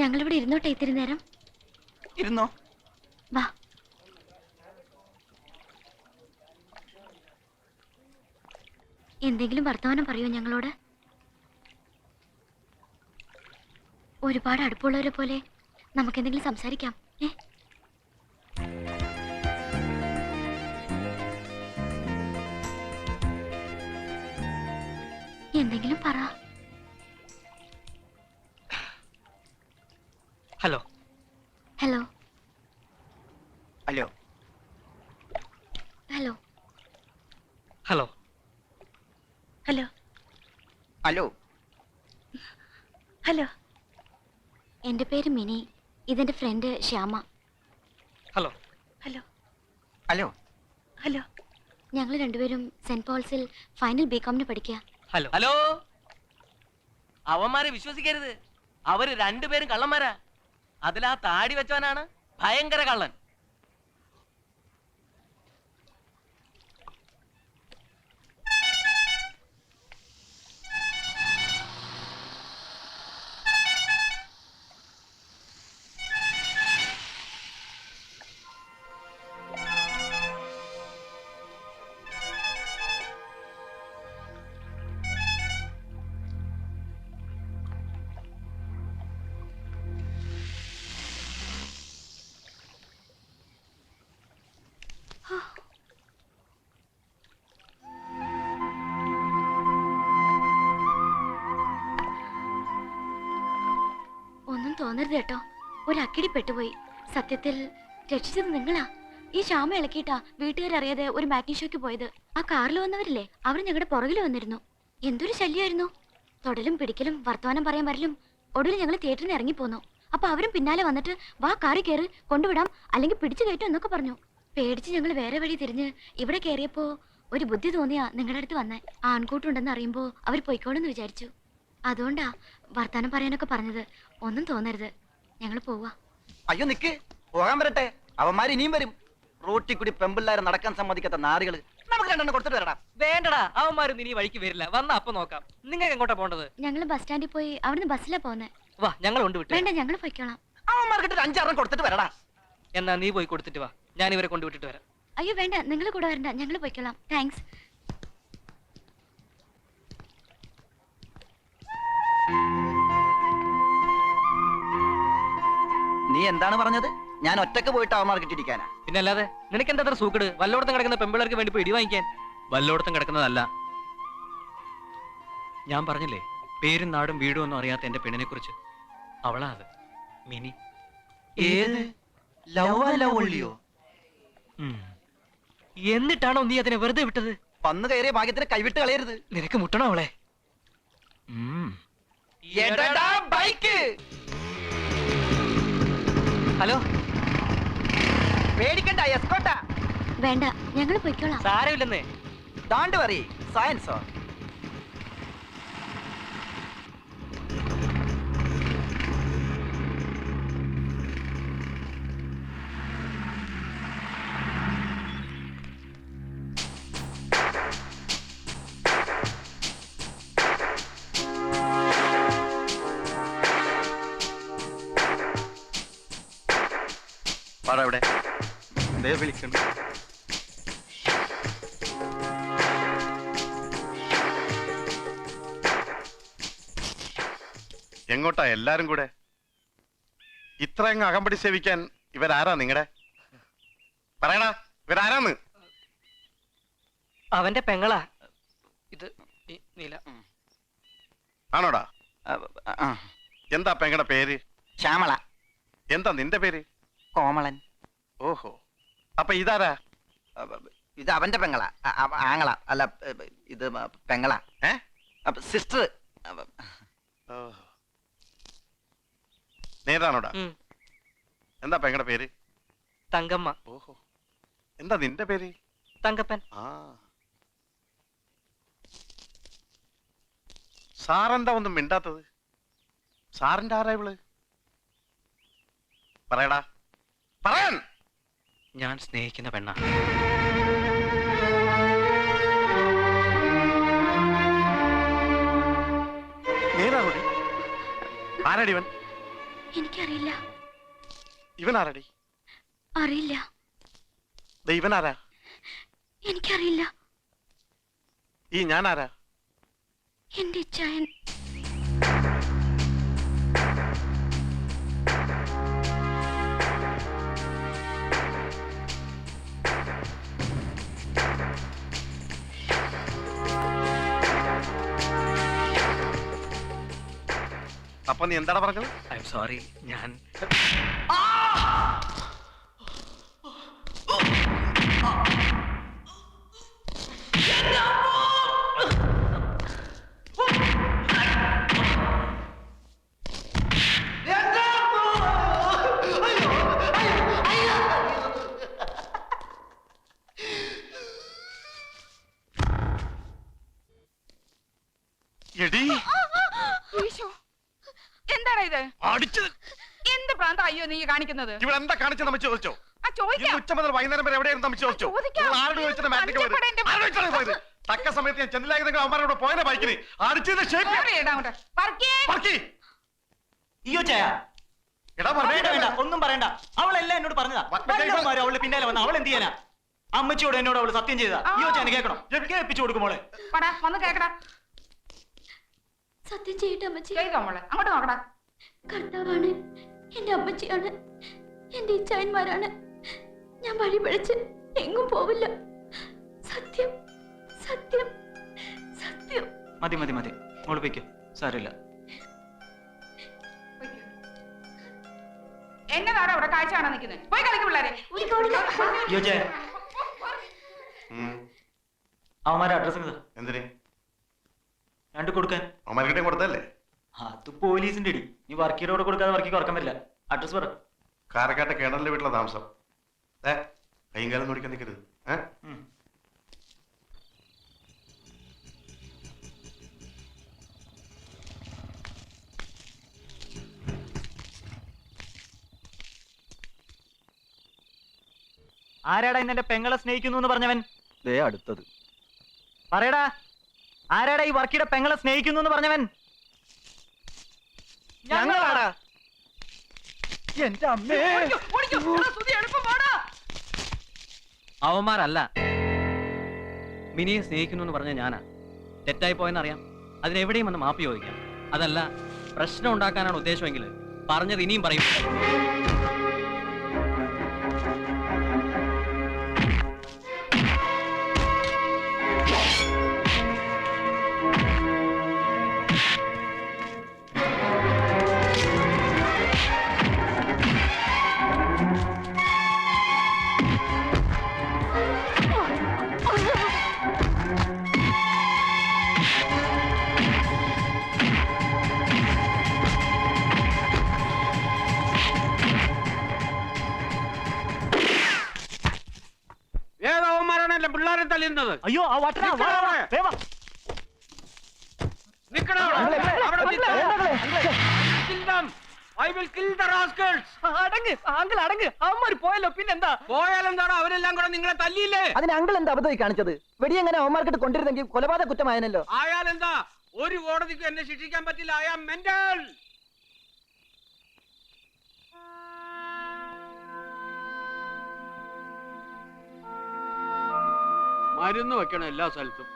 ഞങ്ങളിവിടെ ഇരുന്നോട്ടെ ഇത്തിരി നേരം? ഇരുന്നോ? വാ. എന്തെങ്കിലും വർത്തമാനം പറയോ ഞങ്ങളോട്? ഒരുപാട് അടുപ്പുള്ളവരെ പോലെ നമുക്കെന്തെങ്കിലും സംസാരിക്കാം ഏ? എന്തെങ്കിലും പറ. Hello hello hello hello hello hello hello hello എന്റെ പേര് മിനി ഇതെന്റെ friend Shyama hello hello hello hello ഞങ്ങൾ രണ്ടുപേരും സെന്റ് പോൾസിൽ ഫൈനൽ ബി കോമിന് പഠിക്കുക ഹലോ ഹലോ അവന്മാരെ വിശ്വസിക്കരുത് അവർ രണ്ടുപേരും കള്ളന്മാരാ അതിലാ താടി വെച്ചവനാണ് ഭയങ്കര കള്ളൻ. തോന്നരുത് കേട്ടോ. ഒരു അക്കിടി പെട്ടുപോയി സത്യത്തിൽ രക്ഷിച്ചത് നിങ്ങളാ. ഈ ശ്യാമ ഇളക്കിയിട്ടാ വീട്ടുകാരറിയാതെ ഒരു മാറ്റിനി ഷോയ്ക്ക് പോയത്. ആ കാറിൽ വന്നവരില്ലേ? അവർ ഞങ്ങളുടെ പുറകിൽ വന്നിരുന്നു. എന്തൊരു ശല്യമായിരുന്നു തൊടലും പിടിക്കലും വർത്തമാനം പറയാൻ വരലും ഒടുവിൽ ഞങ്ങൾ തിയേറ്ററിൽ ഇറങ്ങി പോന്നു അപ്പൊ അവരും പിന്നാലെ വന്നിട്ട് വാ കാറി കയറി കൊണ്ടുവിടാം അല്ലെങ്കിൽ പിടിച്ചു കയറ്റും എന്നൊക്കെ പറഞ്ഞു. പേടിച്ച് ഞങ്ങൾ വേറെ വഴി തിരിഞ്ഞ് ഇവിടെ കയറിയപ്പോ ഒരു ബുദ്ധി തോന്നിയാ നിങ്ങളുടെ അടുത്ത് വന്നേ. ആൺകൂട്ടുണ്ടെന്ന് അറിയുമ്പോ അവർ പൊയ്ക്കോളെന്ന് വിചാരിച്ചു. അതുകൊണ്ടാ വർത്താനം പറയാനൊക്കെ പറഞ്ഞത്. ഒന്നും തോന്നരുത്. ഞങ്ങൾ പോവാ. അയ്യോ നിക്ക്. പോകാൻ വരട്ടെ. അവന്മാര് ഇനിയും വരും. റോട്ടിൽ കൂടി പെമ്പിള്ളാരെ നടക്കാൻ സമ്മതിക്കാത്ത നാറുകൾ. നമുക്ക് രണ്ടെണ്ണം കൊടുത്തിട്ട് വരടാ. വേണ്ടടാ. അവന്മാരും ഇനി വഴിക്ക് വരില്ല. വന്ന അപ്പൊ നോക്കാം. നിങ്ങൾ എങ്ങോട്ടാ പോണ്ടത്? ഞങ്ങൾ ബസ് സ്റ്റാൻഡിൽ പോയി അവിടുന്ന് ബസ്സിലാ പോന്നെ. വാ ഞങ്ങൾ കൊണ്ടുവിട്ടു വേണ്ട ഞങ്ങൾ പോയിക്കോളാം. അവന്മാർക്കിട്ട് ഒരു അഞ്ചാറെണ്ണം കൊടുത്തിട്ട് വരടാ. എന്നാ നീ പോയി കൊടുത്തിട്ട് വാ. ഞാൻ ഇവരെ കൊണ്ടുവിട്ടിട്ട് വരാം. അയ്യോ വേണ്ട. നിങ്ങൾ കൂടെ വരണ്ട. ഞങ്ങൾ പോയിക്കോളാം. താങ്ക്സ് നീ എന്താണ് പറഞ്ഞത്? ഞാൻ ഒറ്റയ്ക്ക് പോയിട്ട് അവന്മാർക്ക് ഇട്ടിരിക്കാനാ പിന്നെ അല്ലാതെ നിനക്ക് എന്താ അത്ര സൂക്കട്? വല്ലോടത്തും കിടക്കുന്ന പെമ്പിളർക്ക് വേണ്ടി പോയി ഇടി വാങ്ങിക്കാൻ? വല്ലോടത്തും കിടക്കുന്നതല്ല. ഞാൻ പറഞ്ഞില്ലേ പേരും നാടും വീടും ഒന്നും അറിയാത്ത എന്റെ പെണ്ണിനെ കുറിച്ച് അവളാ അത്. മിനി. ഏത്? എന്നിട്ടാണോ നീ അതിനെ വെറുതെ വിട്ടത്? വന്നു കയറിയ ഭാഗ്യത്തിന് കൈവിട്ട് കളയരുത്. നിനക്ക് മുട്ടണോ അവളെ? ബൈക്ക്! ഹലോ. പേടിക്കണ്ട എസ്കോട്ടാ വേണ്ട ഞങ്ങൾ പൊയ്ക്കോളാം. സാരമില്ലെന്ന്. ദാണ്ട് പറ സയൻസോ ഇവിടെ ദേ വിളിക്കുന്നു എങ്ങോട്ടാ എല്ലാരും കൂടെ? ഇത്രയങ്ങ് അകമ്പടി സേവിക്കാൻ ഇവരാരാ നിങ്ങടെ? പറയണാ ഇവരാരാന്ന്? അവന്റെ പെങ്ങളാ. ഇത് ഈ- നീല. ആണോടാ? എന്താ പെങ്ങളുടെ പേര്? ശ്യാമള. എന്താ നിന്റെ പേര്? കോമളൻ. ഓഹോ. അപ്പൊ ഇതാരാ? ഇത് അവന്റെ പെങ്ങളാ. അ, ആങ്ങള. അല്ല ഇത് പെങ്ങളാ. ഏ? സിസ്റ്റർ. ഓഹോ. ഉം. എന്താ പെങ്ങളുടെ പേര്? തങ്കമ്മ. ഓഹോ. എന്താ നിന്റെ പേര്? തങ്കപ്പൻ. ആ. സാറെന്താ ഒന്നും മിണ്ടാത്തത്? സാറിന്റെ ആരാ ഇവൾ? പറയടാ. പറയാൻ. ഞാൻ സ്നേഹിക്കുന്ന പെണ്ണ. ആരാടി ഇവൻ? എനിക്കറിയില്ല. ഇവൻ ആരാടി? അറിയില്ല. ദേ ഇവൻ ആരാ? എനിക്കറിയില്ല. ഈ ഞാൻ ആരാ? എന്റെ ഇച്ഛായൻ അപ്പൊ നീ എന്താണ് പറഞ്ഞത്? ഐ എം സോറി ഞാൻ എടി. ഈശോ. എന്താണ് ഇത്? അടിച്ചത് എന്ത് പ്രാന്ത അയ്യോ നീ കാണിക്കുന്നത്? ഇവിടെ എന്താ കാണിച്ചു നമ്മ ചോദിച്ചോ? ആ ഇന്ന് ചോദിക്കാം ഉച്ച മുതൽ വൈകുന്നേരം വരെ എവിടെയായിരുന്നു ചോദിച്ചോ? ചോദിക്കാം. നിങ്ങൾ ആരോട് ചോദിച്ചിട്ട് മാറ്റിക്ക് പോയത്? പഞ്ചപ്പെടേണ്ട- ആരോട് ചോദിച്ചാണ് പോയത്? തക്ക സമയത്ത് ഞാൻ ചെന്നിലായി നിങ്ങൾ അവന്മാരോട് പോയനെ ബൈക്കിന്. അടിച്ചത് ഷേപ്പ് അങ്ങോട്ട്. പറക്കേ. പറക്കി. അയ്യോ ചായ. എടാ വേണ്ട വേണ്ട. പറഞ്ഞു ഒന്നും പറയണ്ട. അവളെല്ലാം എന്നോട് പറഞ്ഞതാ. വ- വ- വല്ലവന്മാരും അവളുടെ പിന്നാലെ വന്ന. അവൾ എന്ത് ചെയ്യാനാ? അമ്മച്ചിയോട് എന്നോട് അവൾ സത്യം ചെയ്തതാ. ആ. അയ്യോ ചായ കേൾക്കണം. കേൾപ്പിച്ചു കൊടുക്കും മോളെ. വാടാ, വന്ന് കേക്കടാ സത്യം ചെയ്യട്ടെ അമ്മച്ചി. ചെയ്തോ മോളെ. അങ്ങോട്ട് നോക്കടാ. കർത്താവാണ് എന്റെ അമ്മച്ചിയാണ് എന്റെ ഇച്ഛായന്മാരാണ് ഞാൻ വഴി പിഴച്ച് എങ്ങും പോവില്ല. സത്യം സത്യം സത്യം. മതി മതി മതി. മോൾ സാരില്ല എന്നെ വേറെ അവിടെ കാഴ്ച കാണാൻ നിൽക്കുന്നത് പോയി കളിക്കും പിള്ളേരെ. അവന്മാരെ അഡ്രസ് എന്തിന്? രണ്ട് കൊടുക്കാൻ. അവന്മാർക്കിട്ടേ കൊടുത്തല്ലേ അത് പോലീസിന്റെ ഇടി നീ വർക്കിയോട് കൊടുക്കാതെ വർക്കിക്ക് ഉറക്കം വരില്ല. അഡ്രസ് പറ. കാരക്കാട്ടെ കേണലിന്റെ വീട്ടിലെ താമസം. ഏ കൈയും കാലം നോടിക്കാൻ നിൽക്കരുത് ഏ. ആരാടാ ഇന്നെ പെങ്ങളെ സ്നേഹിക്കുന്നു എന്ന് പറഞ്ഞവൻ? ദേ അടുത്തത്. പറയടാ. ആരാടാ ഈ വർക്കിയുടെ പെങ്ങളെ സ്നേഹിക്കുന്നു എന്ന് പറഞ്ഞവൻ? ഞങ്ങളാടാ. എന്റെ അമ്മേ. അവന്മാരല്ല. മിനിയെ സ്നേഹിക്കുന്നു എന്ന് പറഞ്ഞ ഞാനാ. തെറ്റായി പോയെന്നറിയാം അതിനെവിടെയും വന്ന് മാപ്പി ചോദിക്കാം. അതല്ല പ്രശ്നം ഉണ്ടാക്കാനാണ് ഉദ്ദേശമെങ്കിൽ പറഞ്ഞത് ഇനിയും പറയും. തല്ലുന്നത് അയ്യോ ആ വട്ടനാ, വാ, വാ, വാ, വേഗം. നിക്കണോ അവിടെ അടങ്ങ് അങ്കിൾ അടങ്ങ്. പോയല്ലോ പിന്നെന്താ? പോയാലെന്താണോ അവരെല്ലാം കൂടെ നിങ്ങളെ തല്ലിയില്ലേ? അതിന് അങ്കിൾ എന്താ അബദ്ധമായി കാണിച്ചത്? വെടിയെങ്ങനെ അവന്മാർക്കിട്ട് കൊണ്ടിരുന്നെങ്കിൽ കൊലപാതക കുറ്റമായനല്ലോ? ആയാലെന്താ ഒരു കോടതിക്ക് എന്നെ ശിക്ഷിക്കാൻ പറ്റില്ല. ഐ ആം മെന്റൽ മരുന്ന് വെക്കണം എല്ലാ സ്ഥലത്തും.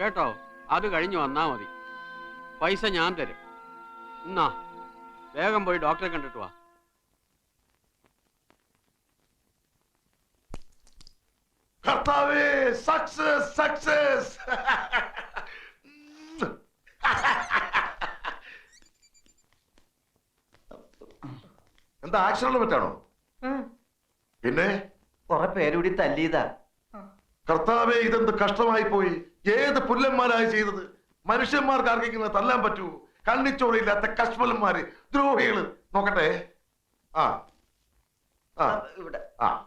കേട്ടോ? അത് കഴിഞ്ഞ് വന്നാ മതി. പൈസ ഞാൻ തരും. എന്നാ വേഗം പോയി ഡോക്ടറെ കണ്ടിട്ട് വാ. കർത്താവേ സക്സസ് സക്സസ് എന്താ ആക്ഷനുള്ള പറ്റാണോ? പിന്നെ? കുറെ പേരുകൂടി തല്ലിയതാ. കർത്താവേ ഇതെന്ത് കഷ്ടമായി പോയി ഏത് പുല്ലന്മാരായി ചെയ്തത്? മനുഷ്യന്മാർക്ക് ആർക്കെങ്കിലും തല്ലാൻ പറ്റുമോ? കണ്ണിച്ചോളില്ലാത്ത കശ്മലന്മാര് ദ്രോഹികൾ. നോക്കട്ടെ. ആ. ആ. ഇവിടെ. ആ.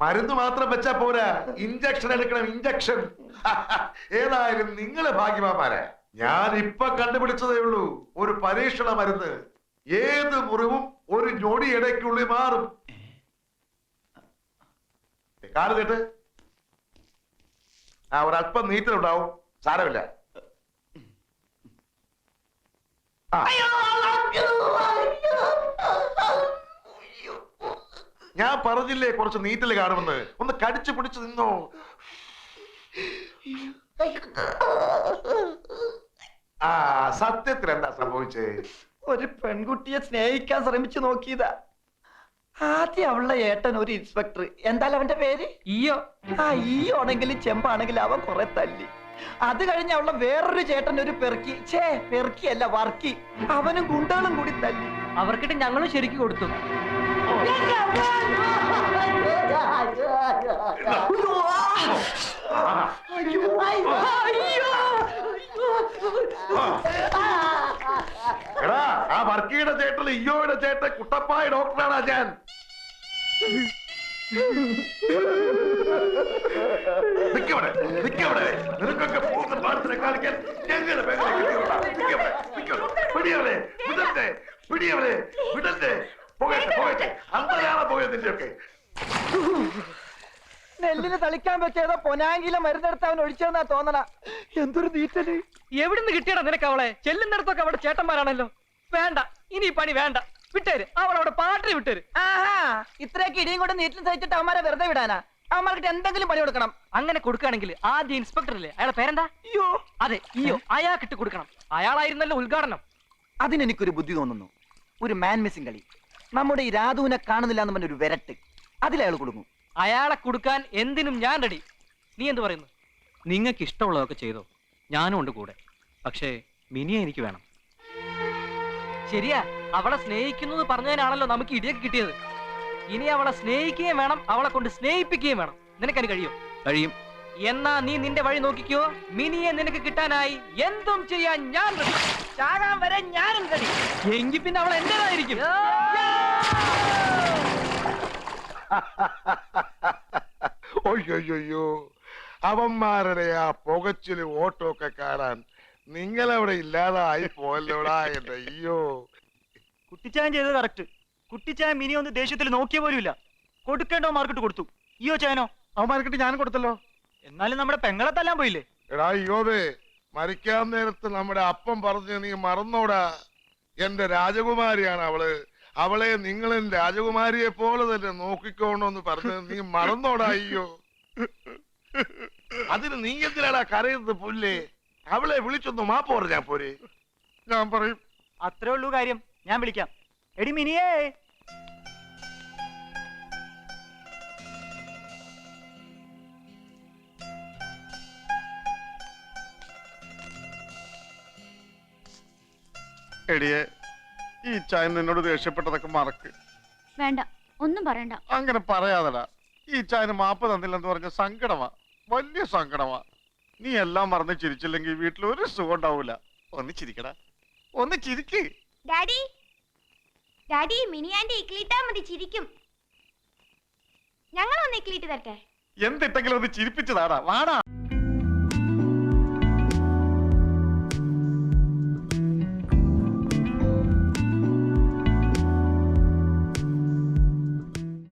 മരുന്ന് മാത്രം വെച്ചാ പോരാ. ഇഞ്ചക്ഷൻ എടുക്കണം ഇഞ്ചക്ഷൻ. ഏതായാലും നിങ്ങൾ ഭാഗ്യവാന്മാരാ. ഞാൻ ഇപ്പൊ കണ്ടുപിടിച്ചതേ ഉള്ളൂ. ഒരു പരീക്ഷണ മരുന്ന്. ഏത് മുറിവും ഒരു ഞൊടി ഇടയ്ക്കുള്ളിൽ മാറും. കാൽ കേട്ട് ആ ഒരല്പം നീറ്റലുണ്ടാവും സാരമില്ല. ഞാൻ പറഞ്ഞില്ലേ കുറച്ച് നീറ്റൽ കാണുമെന്ന്. ഒന്ന് കടിച്ചു പിടിച്ചു നിന്നോ. ആ സത്യത്തിൽ എന്താ സംഭവിച്ചേ? ഒരു പെൺകുട്ടിയെ സ്നേഹിക്കാൻ ശ്രമിച്ചു നോക്കിയതാ. ആദ്യം അവളുടെ ഏട്ടൻ ഒരു ഇൻസ്പെക്ടർ എന്തായാലും അവന്റെ പേര്? ഈയോ. ആ ഈയോ ആണെങ്കിലും ചെമ്പാണെങ്കിലും അവൻ കുറെ തല്ലി. അത് കഴിഞ്ഞ് അവളെ വേറൊരു ചേട്ടൻ ഒരു പെറുക്കി. ഛേ പെറുക്കിയല്ല വർക്കി. അവനും ഗുണ്ടകളും കൂടി തല്ലി. അവർക്കിട്ട് ഞങ്ങളും ശരിക്കും കൊടുത്തു. എടാ ആ വർക്കിയുടെ ചേട്ടൻ ഇയോയുടെ ചേട്ടൻ കുട്ടപ്പായ ഡോക്ടറാണ് ഞാൻ നിക്കവിടെ നിക്കവിടെ. നിനക്കൊക്കെ പൂർണ പാടത്തിനെ കാണിക്കാൻ ഞങ്ങളുടെ പേരെ നിക്കവിടെ നിക്കവിടെ. പിടിയവരെ വിടട്ടെ. പിടിയവരെ വിടട്ടെ. പോകട്ടെ പോകട്ടെ അന്തരാളെ പോയതിന്റെ നിന്റെയൊക്കെ നെല്ലിന് തളിക്കാൻ വെച്ചേതോ പൊനാങ്കിലെ മരുന്നെടുത്ത് അവൻ ഒഴിച്ചതെന്നാ തോന്നണ. എന്തൊരു നീറ്റൽ. എവിടുന്ന് കിട്ടിയടാ നിനക്ക് അവളെ? ചെല്ലുന്നിടത്തൊക്കെ അവിടെ ചേട്ടന്മാരാണല്ലോ. വേണ്ട ഇനി ഈ പണി വേണ്ട. വിട്ടേര് അവൾ അവിടെ പാട്ടിന് വിട്ടേര്. ആഹാ ഇത്രയൊക്കെ ഇടിയും കൊണ്ട് നീറ്റിൽ സഹിച്ചിട്ട് അവന്മാരെ വെറുതെ വിടാനാ? അവന്മാർക്ക് എന്തെങ്കിലും പണി കൊടുക്കണം. അങ്ങനെ കൊടുക്കുകയാണെങ്കിൽ ആദ്യം ഇൻസ്പെക്ടർ ഇല്ലേ അയാളെ പേരെന്താ? അയ്യോ. അതെ അയ്യോ ഈയോ അയാൾക്കിട്ട് കൊടുക്കണം. അയാളായിരുന്നല്ലോ ഉദ്ഘാടനം. അതിനെനിക്കൊരു ബുദ്ധി തോന്നുന്നു. ഒരു മാൻ മിസ്സിംഗ് കളി. നമ്മുടെ ഈ രാധുവിനെ കാണുന്നില്ല എന്ന് പറഞ്ഞൊരു വിരട്ട്. അതിലയാൾ കൊടുക്കും അയാളെ കൊടുക്കാൻ എന്തിനും ഞാൻ റെഡി നീ എന്ത് പറയുന്നു? നിങ്ങൾക്ക് ഇഷ്ടമുള്ളതൊക്കെ ചെയ്തോ. ഞാനും ഉണ്ട് കൂടെ. പക്ഷേ മിനിയെ എനിക്ക് വേണം. ശരിയാ. അവളെ സ്നേഹിക്കുന്നു എന്ന് പറഞ്ഞതിനാണല്ലോ നമുക്ക് ഇടിയൊക്കെ കിട്ടിയത്. ഇനി അവളെ സ്നേഹിക്കുകയും വേണം അവളെ കൊണ്ട് സ്നേഹിപ്പിക്കുകയും വേണം. നിനക്കതിന് കഴിയും? കഴിയും. എന്നാ നീ നിന്റെ വഴി നോക്കിക്കോ. മിനിയെ നിനക്ക് കിട്ടാനായി എന്തും ചെയ്യാൻ ഞാൻ റെഡി ചാകാൻ വരെ ഞാനും റെഡി എങ്കിൽ പിന്നെ അവൾ എന്റേതായിരിക്കും. ഒയ്യൊയ്യോ അവന്മാരുടെ ആ പുകച്ചിൽ ഓട്ടോ ഒക്കെ കാണാൻ നിങ്ങളവിടെ ഇല്ലാതായി പോയല്ലോടാ എന്റെ അയ്യോ. കുട്ടിച്ചാൻ ചെയ്തത് കറക്റ്റ് കുട്ടിച്ചാൻ മിനി ഒന്ന് ദേഷ്യത്തിൽ നോക്കിയ പോലുമില്ല. കൊടുക്കേണ്ടോ മാർക്കറ്റ് കൊടുത്തു. അയ്യോ ചാനോ. അവന്മാർക്കിട്ട് ഞാൻ കൊടുത്തല്ലോ. എന്നാലും നമ്മുടെ പെങ്ങളെ തല്ലാൻ പോയില്ലേ? എടാ അയ്യോതെ. മരിക്കാൻ നേരത്ത് നമ്മുടെ അപ്പം പറഞ്ഞ് നീ മറന്നോടാ. എന്റെ രാജകുമാരിയാണ് അവൾ. അവളെ നിങ്ങളും രാജകുമാരിയെ പോലെ തന്നെ നോക്കിക്കോണോന്ന് പറഞ്ഞ് നീ മറന്നോടാ അയ്യോ. അതിന് നീ എന്തിനാടാ കരയുന്നത് പുല്ലേ? അവളെ വിളിച്ചൊന്ന് മാപ്പ് ഞാൻ പോരെ. ഞാൻ പറയും. അത്രേ ഉള്ളൂ കാര്യം. ഞാൻ വിളിക്കാം. എടി മിനിയേ. എടിയെ ഈ ചായ നിന്നോട് ദേഷ്യപ്പെട്ടതൊക്കെ മറക്ക്. വേണ്ട ഒന്നും പറയണ്ട. അങ്ങനെ പറയാതടാ ഈ ചായന് മാപ്പ് തന്നില്ലെന്ന് പറഞ്ഞ സങ്കടമാ. വലിയ സങ്കടമാ. നീ എല്ലാം മറന്ന് ചിരിച്ചില്ലെങ്കിൽ വീട്ടിൽ ഒരു സുഖം ഉണ്ടാവൂല. ഒന്ന് ചിരിക്കടാ. ഒന്ന് ചിരിക്ക്. ഡാഡി ഡാഡി മിനിയാന്റെ ഇക്ലിട്ടാ മതി ചിരിക്കും. ഞങ്ങൾ ഒന്ന് ഇക്ലിട്ട് തരട്ടെ എന്തിട്ടെങ്കിലും ഒന്ന് ചിരിപ്പിച്ചതാടാ. വാടാ.